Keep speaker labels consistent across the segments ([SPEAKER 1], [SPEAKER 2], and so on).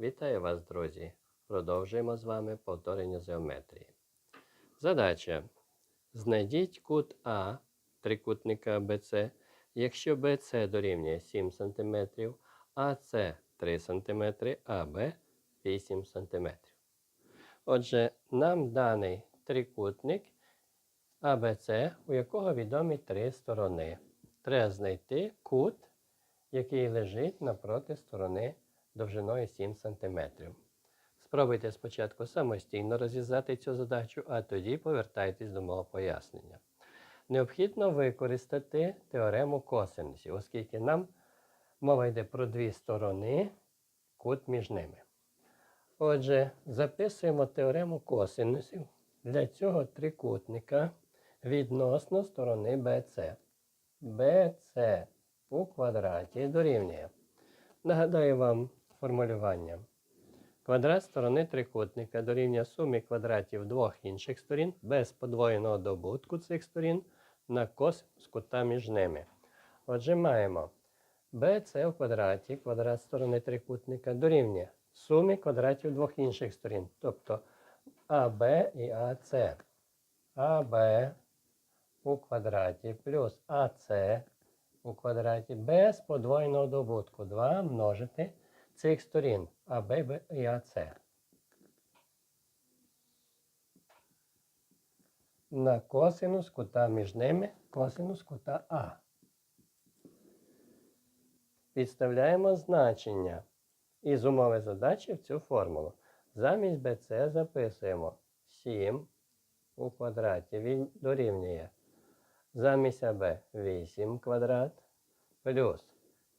[SPEAKER 1] Вітаю вас, друзі! Продовжуємо з вами повторення з геометрії. Задача. Знайдіть кут А трикутника BC, якщо BC дорівнює 7 см, АС 3 см, АБ 8 см. Отже, нам даний трикутник АБЦ, у якого відомі три сторони. Треба знайти кут, який лежить напроти сторони довжиною 7 см. Спробуйте спочатку самостійно розв'язати цю задачу, а тоді повертайтесь до мого пояснення. Необхідно використати теорему косинусів, оскільки нам мова йде про дві сторони, кут між ними. Отже, записуємо теорему косинусів для цього трикутника відносно сторони BC. BC у квадраті дорівнює. Нагадаю вам формулювання. Квадрат сторони трикутника дорівнює сумі квадратів двох інших сторін без подвоєного добутку цих сторін на косинус кута між ними. Отже, маємо BC в квадраті, квадрат сторони трикутника дорівнює сумі квадратів двох інших сторін, тобто АБ і АС. АБ у квадраті плюс АС у квадраті без подвоєного добутку 2 множити цих сторін АБ і АС. На косинус кута між ними косинус кута А. Підставляємо значення із умови задачі в цю формулу. Замість BC записуємо 7 у квадраті він дорівнює замість АБ 8 квадрат плюс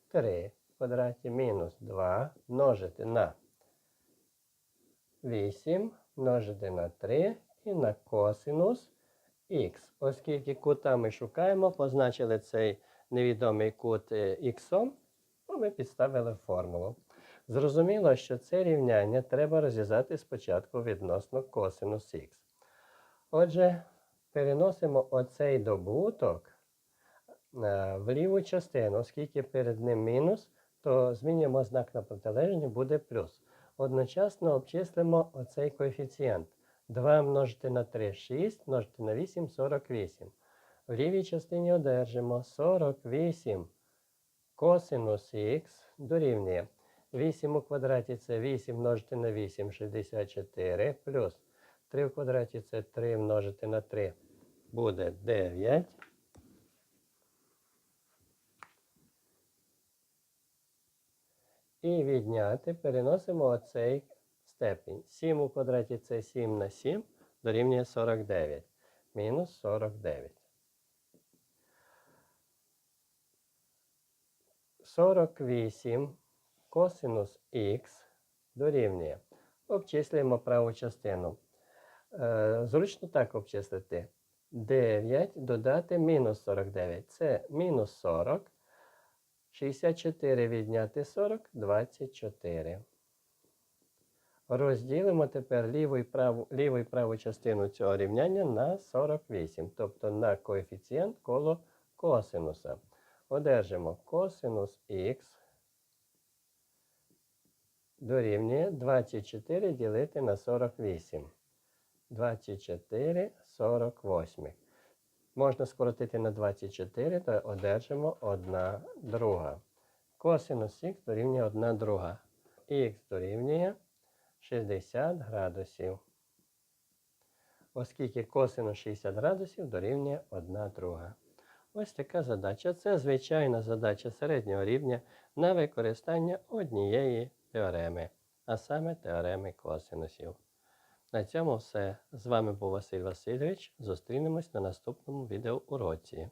[SPEAKER 1] 3 в квадраті мінус 2 множити на 8 множити на 3 і на косинус х. Оскільки кута ми шукаємо, позначили цей невідомий кут х, то ми підставили формулу. Зрозуміло, що це рівняння треба розв'язати спочатку відносно косинус х. Отже, переносимо оцей добуток е, в ліву частину, оскільки перед ним мінус, то змінюємо знак на протилежний, буде плюс. Одночасно обчислимо оцей коефіцієнт. 2 множити на 3 6, множити на 8 48. В лівій частині одержимо 48 косинус х дорівнює. 8 у квадраті це 8 множити на 8 64 плюс 3 в квадраті це 3 множити на 3 буде 9. І відняти переносимо оцей степінь. 7 у квадраті це 7 на 7 дорівнює 49. Мінус 49. 48 косинус х дорівнює. Обчислюємо праву частину. Е, Зручно так обчислити. 9 додати мінус 49. Це мінус 40. 64 відняти 40 24. Розділимо тепер ліву і праву, ліву і праву частину цього рівняння на 48, тобто на коефіцієнт коло косинуса. Одержимо косинус х дорівнює 24 ділити на 48. 24 48. Можна скоротити на 24, то одержимо 1 друга. Косинус х дорівнює 1 друга. Х дорівнює 60 градусів. Оскільки косинус 60 градусів дорівнює 1 друга. Ось така задача. Це звичайна задача середнього рівня на використання однієї теореми, а саме теореми косинусів. На цьому все. З вами був Василь Васильович. Зустрінемось на наступному відеоуроці.